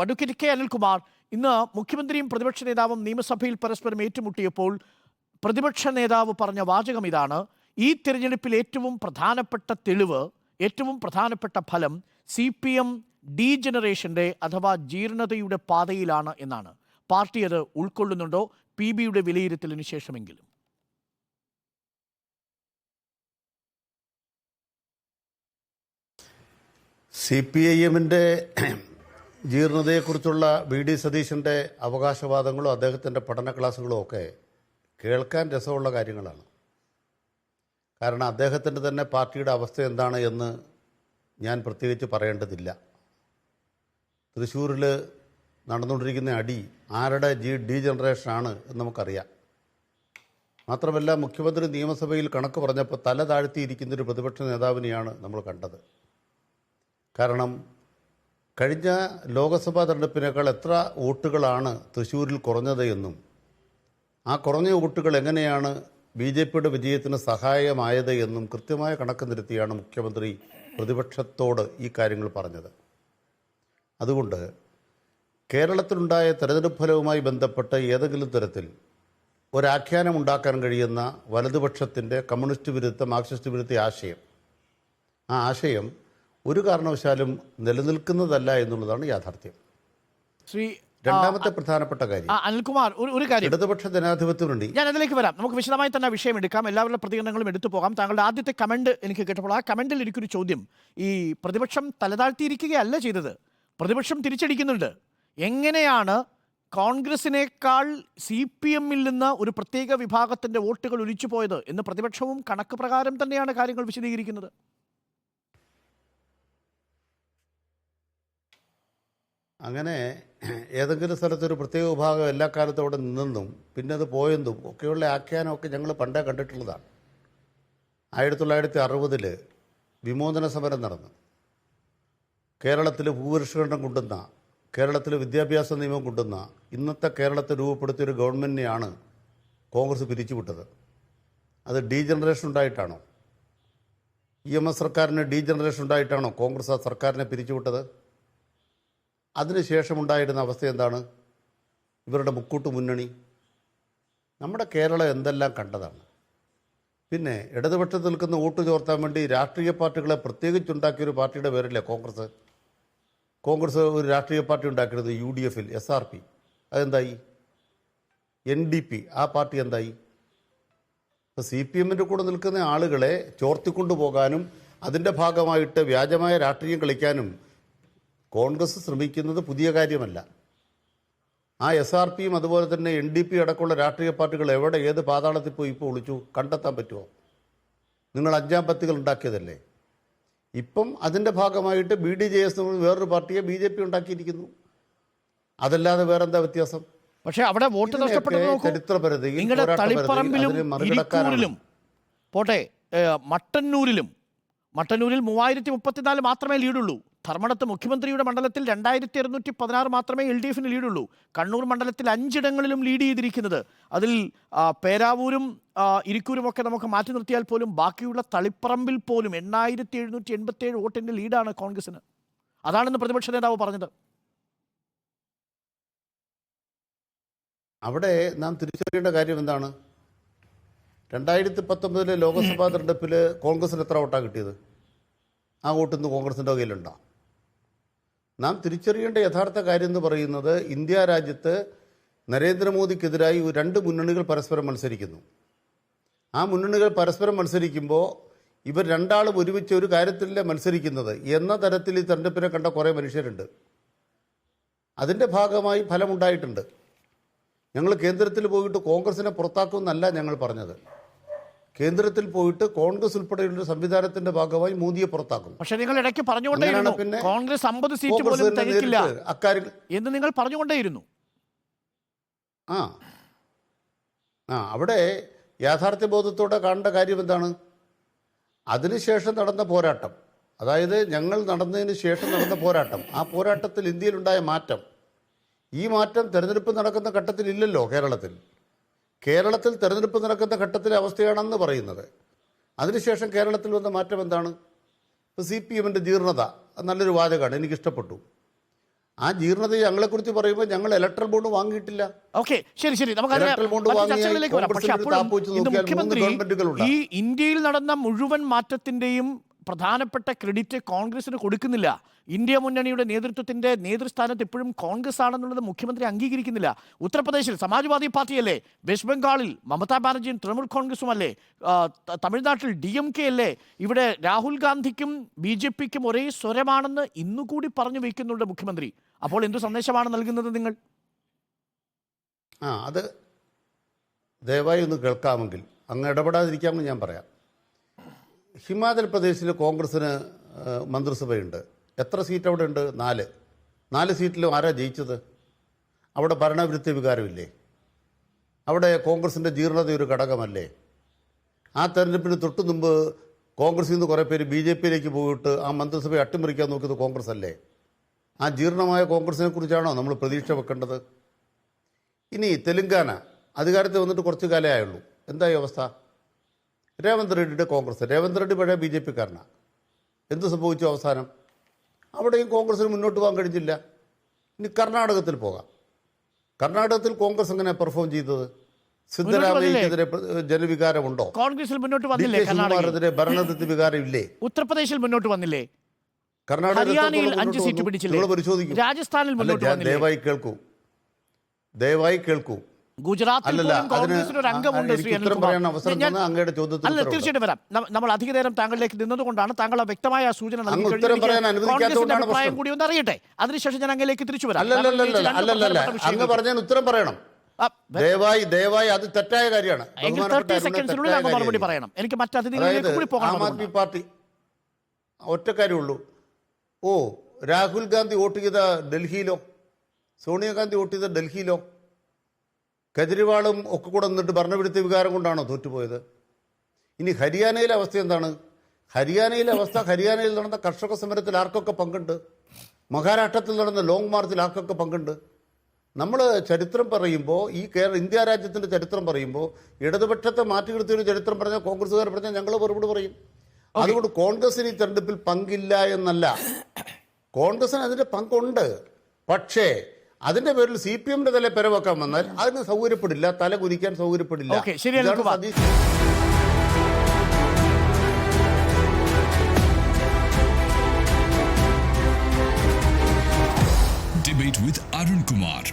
Advocate K Anilkumar ഇന്ന് മുഖ്യമന്ത്രിയും പ്രതിപക്ഷ നേതാവും നിയമസഭയിൽ പരസ്പരം ഏറ്റുമുട്ടിയപ്പോൾ പ്രതിപക്ഷ നേതാവ് പറഞ്ഞ വാചകം ഇതാണ്. ഈ തിരഞ്ഞെടുപ്പിൽ ഏറ്റവും പ്രധാനപ്പെട്ട തെളിവ് ഏറ്റവും പ്രധാനപ്പെട്ട ഫലം സി പി എം ഡീജനറേഷന്റെ അഥവാ ജീർണതയുടെ പാതയിലാണ് എന്നാണ്. പാർട്ടി അത് ഉൾക്കൊള്ളുന്നുണ്ടോ? പി ബിയുടെ വിലയിരുത്തലിന് ശേഷമെങ്കിലും. സി പി ഐ എമ്മിന്റെ ജീർണതയെക്കുറിച്ചുള്ള വി ഡി സതീശന്റെ അവകാശവാദങ്ങളും അദ്ദേഹത്തിന്റെ പഠന ക്ലാസ്സുകളും ഒക്കെ കേൾക്കാൻ രസമുള്ള കാര്യങ്ങളാണ്. കാരണം അദ്ദേഹത്തിന്റെ തന്നെ പാർട്ടിയുടെ അവസ്ഥ എന്താണ് എന്ന് ഞാൻ പ്രത്യേകിച്ച് പറയേണ്ടതില്ല. തൃശ്ശൂരിൽ നടന്നുകൊണ്ടിരിക്കുന്ന അടി ആരുടെ ജി ഡി ജനറേഷനാണ് എന്ന് നമുക്കറിയാം. മാത്രമല്ല മുഖ്യമന്ത്രി നിയമസഭയിൽ കണക്ക് പറഞ്ഞപ്പോൾ തല താഴ്ത്തിയിരിക്കുന്ന ഒരു പ്രതിപക്ഷ നേതാവിനെയാണ് നമ്മൾ കണ്ടത്. കാരണം കഴിഞ്ഞ ലോക്സഭാ തെരഞ്ഞെടുപ്പിനേക്കാൾ എത്ര വോട്ടുകളാണ് തൃശ്ശൂരിൽ കുറഞ്ഞത് എന്നും ആ കുറഞ്ഞ വോട്ടുകൾ എങ്ങനെയാണ് ബി ജെ പിയുടെ വിജയത്തിന് സഹായമായത് എന്നും കൃത്യമായ കണക്ക് നിരത്തിയാണ് മുഖ്യമന്ത്രി പ്രതിപക്ഷത്തോട് ഈ കാര്യങ്ങൾ പറഞ്ഞത്. അതുകൊണ്ട് കേരളത്തിലുണ്ടായ തെരഞ്ഞെടുപ്പ് ഫലവുമായി ബന്ധപ്പെട്ട് ഏതെങ്കിലും തരത്തിൽ ഒരാഖ്യാനം ഉണ്ടാക്കാൻ കഴിയുന്ന വലതുപക്ഷത്തിന്റെ കമ്മ്യൂണിസ്റ്റ് വിരുദ്ധ മാർക്സിസ്റ്റ് വിരുദ്ധ ആശയം ആ ആശയം ഒരു കാരണവശാലും നിലനിൽക്കുന്നതല്ല എന്നുള്ളതാണ് യാഥാർത്ഥ്യം. ശ്രീ രണ്ടാമത്തെ പ്രധാനപ്പെട്ട കാര്യം. അനിൽകുമാർ ഒരു ഒരു കാര്യം. ഇടതുപക്ഷ ജനാധിപത്യ മുന്നണി ഞാൻ അതിലേക്ക് വരാം. നമുക്ക് വിശദമായി തന്നെ വിഷയം എടുക്കാം. എല്ലാവരുടെ പ്രതികരണങ്ങളും എടുത്തു പോകാം. താങ്കളുടെ ആദ്യത്തെ കമന്റ് എനിക്ക് കേട്ടപ്പോൾ ആ കമന്റിൽ എനിക്കൊരു ചോദ്യം. ഈ പ്രതിപക്ഷം തലതാഴ്ത്തിയിരിക്കുകയല്ല ചെയ്തത്. പ്രതിപക്ഷം തിരിച്ചടിക്കുന്നുണ്ട്. എങ്ങനെയാണ് കോൺഗ്രസിനേക്കാൾ സി പി എമ്മിൽ നിന്ന് ഒരു പ്രത്യേക വിഭാഗത്തിന്റെ വോട്ടുകൾ ഒലിച്ചു പോയത് എന്ന് പ്രതിപക്ഷവും കണക്ക് പ്രകാരം തന്നെയാണ് കാര്യങ്ങൾ വിശദീകരിക്കുന്നത്. അങ്ങനെ ഏതെങ്കിലും സ്ഥലത്തൊരു പ്രത്യേക വിഭാഗം എല്ലാ കാലത്തും അവിടെ നിന്നെന്നും പിന്നെ അത് പോയെന്നും ഒക്കെയുള്ള ആഖ്യാനമൊക്കെ ഞങ്ങൾ പണ്ടേ കണ്ടിട്ടുള്ളതാണ്. ആയിരത്തി തൊള്ളായിരത്തി അറുപതിൽ വിമോചന സമരം നടന്നു. കേരളത്തിൽ ഭൂപരിഷ്കരണം കൊണ്ടുവന്ന കേരളത്തിൽ വിദ്യാഭ്യാസ നിയമം കൊണ്ടുവന്ന ഇന്നത്തെ കേരളത്തെ രൂപപ്പെടുത്തിയ ഒരു ഗവൺമെന്റിനെയാണ് കോൺഗ്രസ് പിരിച്ചുവിട്ടത്. അത് ഡീ ജനറേഷൻ ഉണ്ടായിട്ടാണോ? ഇ എം എസ് സർക്കാരിന് ഡീ ജനറേഷൻ ഉണ്ടായിട്ടാണോ കോൺഗ്രസ് ആ സർക്കാരിനെ പിരിച്ചുവിട്ടത്? അതിനുശേഷമുണ്ടായിരുന്ന അവസ്ഥ എന്താണ്? ഇവരുടെ മുക്കൂട്ട് മുന്നണി. നമ്മുടെ കേരളം എന്തെല്ലാം കണ്ടതാണ്? പിന്നെ ഇടതുപക്ഷത്ത് നിൽക്കുന്ന വോട്ട് ചോർത്താൻ വേണ്ടി രാഷ്ട്രീയ പാർട്ടികളെ പ്രത്യേകിച്ചുണ്ടാക്കിയ ഒരു പാർട്ടിയുടെ പേരല്ലേ കോൺഗ്രസ്? കോൺഗ്രസ് ഒരു രാഷ്ട്രീയ പാർട്ടി ഉണ്ടാക്കിയത് യു ഡി എഫിൽ എസ് ആർ പി അതെന്തായി? എൻ ഡി പി ആ പാർട്ടി എന്തായി? ഇപ്പോൾ സി പി എമ്മിന്റെ കൂടെ നിൽക്കുന്ന ആളുകളെ ചോർത്തിക്കൊണ്ടു പോകാനും അതിന്റെ ഭാഗമായിട്ട് വ്യാജമായ രാഷ്ട്രീയം കളിക്കാനും കോൺഗ്രസ് ശ്രമിക്കുന്നത് പുതിയ കാര്യമല്ല. ആ എസ് ആർ പിയും അതുപോലെ തന്നെ എൻ ഡി പി അടക്കമുള്ള രാഷ്ട്രീയ പാർട്ടികൾ എവിടെ ഏത് പാതാളത്തിൽ പോയി ഇപ്പോൾ ഒളിച്ചു കണ്ടെത്താൻ പറ്റുമോ? നിങ്ങൾ അഞ്ചാം പത്തികൾ ഉണ്ടാക്കിയതല്ലേ? ഇപ്പം അതിന്റെ ഭാഗമായിട്ട് ബി ഡി ജെ എസ് വേറൊരു പാർട്ടിയെ ബി ജെ പി ഉണ്ടാക്കിയിരിക്കുന്നു. അതല്ലാതെ വേറെന്താ വ്യത്യാസം? പക്ഷേ അവിടെ വോട്ട് ഇതിനെയൊക്കെ നഷ്ടപ്പെട്ടത് നോക്കൂ. നിങ്ങളുടെ തളിപ്പറമ്പിലും അതിനെ പോട്ടെ മട്ടന്നൂരിലും മട്ടന്നൂരിൽ മൂവായിരത്തി മുപ്പത്തിനാല് മാത്രമേ ലീഡുള്ളൂ. ധർമ്മടത്ത് മുഖ്യമന്ത്രിയുടെ മണ്ഡലത്തിൽ രണ്ടായിരത്തി അറുന്നൂറ്റി പതിനാറ് മാത്രമേ എൽ ഡി എഫിന് ലീഡുള്ളൂ. കണ്ണൂർ മണ്ഡലത്തിൽ അഞ്ചിടങ്ങളിലും ലീഡ് ചെയ്തിരിക്കുന്നത്. അതിൽ പേരാവൂരും ഇരിക്കൂരും ഒക്കെ നമുക്ക് മാറ്റി നിർത്തിയാൽ പോലും ബാക്കിയുള്ള തളിപ്പറമ്പിൽ പോലും എണ്ണായിരത്തി എഴുന്നൂറ്റി എൺപത്തി ഏഴ് വോട്ടിന്റെ ലീഡാണ് കോൺഗ്രസിന് അതാണെന്ന് പ്രതിപക്ഷ നേതാവ് പറഞ്ഞത്. അവിടെ നാം തിരിച്ചറിയേണ്ട കാര്യം എന്താണ്? രണ്ടായിരത്തി പത്തൊമ്പതിലെ ലോക്സഭാ തെരഞ്ഞെടുപ്പിൽ കോൺഗ്രസിന് എത്ര വോട്ടാണ് കിട്ടിയത്? ആ വോട്ടിന്ന് കോൺഗ്രസിന്റെ കയ്യിലുണ്ടോ? നാം തിരിച്ചറിയേണ്ട യഥാർത്ഥ കാര്യം എന്ന് പറയുന്നത് ഇന്ത്യ രാജ്യത്ത് നരേന്ദ്രമോദിക്കെതിരായി രണ്ട് മുന്നണികൾ പരസ്പരം മത്സരിക്കുന്നു. ആ മുന്നണികൾ പരസ്പരം മത്സരിക്കുമ്പോൾ ഇവർ രണ്ടാളും ഒരുമിച്ച് ഒരു കാര്യത്തിലല്ലേ മത്സരിക്കുന്നത് എന്ന തരത്തിൽ ഈ തെരഞ്ഞെടുപ്പിനെ കണ്ട കുറേ മനുഷ്യരുണ്ട്. അതിന്റെ ഭാഗമായി ഫലമുണ്ടായിട്ടുണ്ട്. ഞങ്ങൾ കേന്ദ്രത്തിൽ പോയിട്ട് കോൺഗ്രസിനെ പുറത്താക്കുമെന്നല്ല ഞങ്ങൾ പറഞ്ഞത്. കേന്ദ്രത്തിൽ പോയിട്ട് കോൺഗ്രസ് ഉൾപ്പെടെയുള്ള സംവിധാനത്തിന്റെ ഭാഗമായി മോദിയെ പുറത്താക്കും പക്ഷെ നിങ്ങൾ ഇടയ്ക്ക് പറഞ്ഞുകൊണ്ടേയിരുന്നു കോൺഗ്രസ് അമ്പത് സീറ്റ് പോലും തികക്കില്ല അക്കാര്യങ്ങൾ എന്ന് നിങ്ങൾ പറഞ്ഞുകൊണ്ടേയിരുന്നു ആ. ആ അവിടെ യാഥാർത്ഥ്യ ബോധത്തോടെ കാണേണ്ട കാര്യം എന്താണ്? അതിനുശേഷം നടന്ന പോരാട്ടം. അതായത് ഞങ്ങൾ നടന്നതിന് ശേഷം നടന്ന പോരാട്ടം. ആ പോരാട്ടത്തിൽ ഇന്ത്യയിലുണ്ടായ മാറ്റം. ഈ മാറ്റം തെരഞ്ഞെടുപ്പ് നടക്കുന്ന ഘട്ടത്തിൽ ഇല്ലല്ലോ കേരളത്തിൽ. കേരളത്തിൽ തെരഞ്ഞെടുപ്പ് നടക്കുന്ന ഘട്ടത്തിലെ അവസ്ഥയാണെന്ന് പറയുന്നത്. അതിനുശേഷം കേരളത്തിൽ വന്ന മാറ്റം എന്താണ്? ഇപ്പോൾ സി പി എമ്മിന്റെ ജീർണത നല്ലൊരു വാചകമാണ് എനിക്കിഷ്ടപ്പെട്ടു. ആ ജീർണത ഞങ്ങളെക്കുറിച്ച് പറയുമ്പോൾ ഞങ്ങൾ ഇലക്ട്രൽ ബോണ്ട് വാങ്ങിയിട്ടില്ല. ഓക്കെ ശരി ശരി. നമുക്ക് ഈ ഇന്ത്യയിൽ നടന്ന മുഴുവൻ മാറ്റത്തിന്റെയും പ്രധാനപ്പെട്ട ക്രെഡിറ്റ് കോൺഗ്രസിന് കൊടുക്കുന്നില്ല. ഇന്ത്യ മുന്നണിയുടെ നേതൃത്വത്തിന്റെ നേതൃസ്ഥാനത്ത് എപ്പോഴും കോൺഗ്രസ് ആണെന്നുള്ളത് മുഖ്യമന്ത്രി അംഗീകരിക്കുന്നില്ല. ഉത്തർപ്രദേശിൽ സമാജ്വാദി പാർട്ടിയല്ലേ? വെസ്റ്റ് ബംഗാളിൽ മമതാ ബാനർജിയും തൃണമൂൽ കോൺഗ്രസും അല്ലേ തമിഴ്നാട്ടിൽ ഡി എം കെ അല്ലേ? ഇവിടെ രാഹുൽ ഗാന്ധിക്കും ബി ജെ പിക്കും ഒരേ സ്വരമാണെന്ന് ഇന്നുകൂടി പറഞ്ഞു വയ്ക്കുന്നുണ്ട് മുഖ്യമന്ത്രി. അപ്പോൾ എന്തു സന്ദേശമാണ് നൽകുന്നത് നിങ്ങൾ? ആ അത് ദയവായി ഒന്ന് കേൾക്കാമെങ്കിൽ അങ്ങ് ഇടപെടാതിരിക്കാമെന്ന് ഞാൻ പറയാം. ഹിമാചൽ പ്രദേശിൽ കോൺഗ്രസിന് മന്ത്രിസഭയുണ്ട്. എത്ര സീറ്റ് അവിടെ ഉണ്ട് നാല്. നാല് സീറ്റിലും ആരാ ജയിച്ചത്? അവിടെ ഭരണവിരുദ്ധ വികാരമില്ലേ? അവിടെ കോൺഗ്രസിന്റെ ജീർണത ഒരു ഘടകമല്ലേ? ആ തെരഞ്ഞെടുപ്പിന് തൊട്ടു മുമ്പ് കോൺഗ്രസിൽ നിന്ന് കുറേ പേര് ബി ജെ പിയിലേക്ക് പോയിട്ട് ആ മന്ത്രിസഭയെ അട്ടിമറിക്കാൻ നോക്കിയത് കോൺഗ്രസ് അല്ലേ ആ ജീർണമായ കോൺഗ്രസിനെ കുറിച്ചാണോ നമ്മൾ പ്രതീക്ഷ വെക്കേണ്ടത്? ഇനി തെലുങ്കാന അധികാരത്തിൽ വന്നിട്ട് കുറച്ച് കാലമേ ആയുള്ളൂ. എന്തായി അവസ്ഥ? രേവന്ത് റെഡ്ഡിയുടെ കോൺഗ്രസ്. രേവന്ത് റെഡ്ഡി പഴയ ബി ജെ പിക്കാരനാണ് എന്ത് സംഭവിച്ചു അവസാനം? അവിടെയും കോൺഗ്രസിന് മുന്നോട്ട് പോകാൻ കഴിഞ്ഞില്ല. ഇനി കർണാടകത്തിൽ പോകാം. കർണാടകത്തിൽ കോൺഗ്രസ് എങ്ങനെ പെർഫോം ചെയ്തത്? സിദ്ധരാമയ്യക്കെതിരെ ജനവികാരമുണ്ടോ? കോൺഗ്രസിൽ മുന്നോട്ട് വന്നില്ലേ കർണാടകത്തിലെ കർണാടകയിൽ? വികാരം ഇല്ലേ ഉത്തർപ്രദേശിൽ മുന്നോട്ട് വന്നില്ലേ? കർണാടകത്തിൽ ഹരിയാനയിൽ അഞ്ച് സീറ്റ് പിടിച്ചില്ലേ? രാജസ്ഥാനിൽ ദയവായി കേൾക്കൂ. ദയവായി കേൾക്കൂ. ഗുജറാത്തിൽ പോലും കോൺഗ്രസിന് ഒരു അംഗമുണ്ട് ശ്രീ അനിൽകുമാർ. അല്ല. തീർച്ചയായിട്ടും വരാം. നമ്മൾ അധിക നേരം താങ്കളിലേക്ക് നിന്നതുകൊണ്ടാണ് താങ്കൾ വ്യക്തമായ സൂചന നൽകി കോൺഗ്രസിന്റെ അഭിപ്രായം കൂടി ഒന്ന് അറിയട്ടെ. അതിനുശേഷം ഞാൻ അങ്ങയിലേക്ക് തിരിച്ചു വരാം. അങ്ങ് പറഞ്ഞതിന് ഉത്തരം പറയണം. ദയവായി ദയവായി അത് തെറ്റായ കാര്യമാണ്. മറുപടി പറയണം. എനിക്ക് മറ്റ് അതായത് കൂടി പോകണം ആം ആദ്മി പാർട്ടി ഒറ്റ കാര്യമുള്ളൂ ഓ രാഹുൽ ഗാന്ധി വോട്ട് ചെയ്ത ഡൽഹിയിലോ? സോണിയാഗാന്ധി വോട്ട് ചെയ്ത ഡൽഹിയിലോ? കെജ്രിവാളും ഒക്കെ കൂടെ നിന്നിട്ട് ഭരണവിരുദ്ധ വികാരം കൊണ്ടാണോ തോറ്റുപോയത്? ഇനി ഹരിയാനയിലെ അവസ്ഥ എന്താണ്? ഹരിയാനയിലെ അവസ്ഥ ഹരിയാനയിൽ നടന്ന കർഷക സമരത്തിൽ ആർക്കൊക്കെ പങ്കുണ്ട്? മഹാരാഷ്ട്രത്തിൽ നടന്ന ലോങ് മാർച്ചിൽ ആർക്കൊക്കെ പങ്കുണ്ട്? നമ്മൾ ചരിത്രം പറയുമ്പോൾ ഈ കേരള ഇന്ത്യ രാജ്യത്തിന്റെ ചരിത്രം പറയുമ്പോൾ ഇടതുപക്ഷത്തെ മാറ്റി നിർത്തിയൊരു ചരിത്രം പറഞ്ഞാൽ കോൺഗ്രസ്സുകാർ പറഞ്ഞാൽ ഞങ്ങൾ മറുപടി പറയും. അതുകൊണ്ട് കോൺഗ്രസിന് ഈ തെരഞ്ഞെടുപ്പിൽ പങ്കില്ല എന്നല്ല. കോൺഗ്രസിന് അതിന്റെ പങ്കുണ്ട്. പക്ഷേ അതിന്റെ പേരിൽ സി പി എമ്മിന്റെ തല പെരവെക്കാൻ വന്നാൽ അതിന് സൗകര്യപ്പെടില്ല തല കുനിക്കാൻ സൗകര്യപ്പെടില്ല. Debate with Arun Kumar.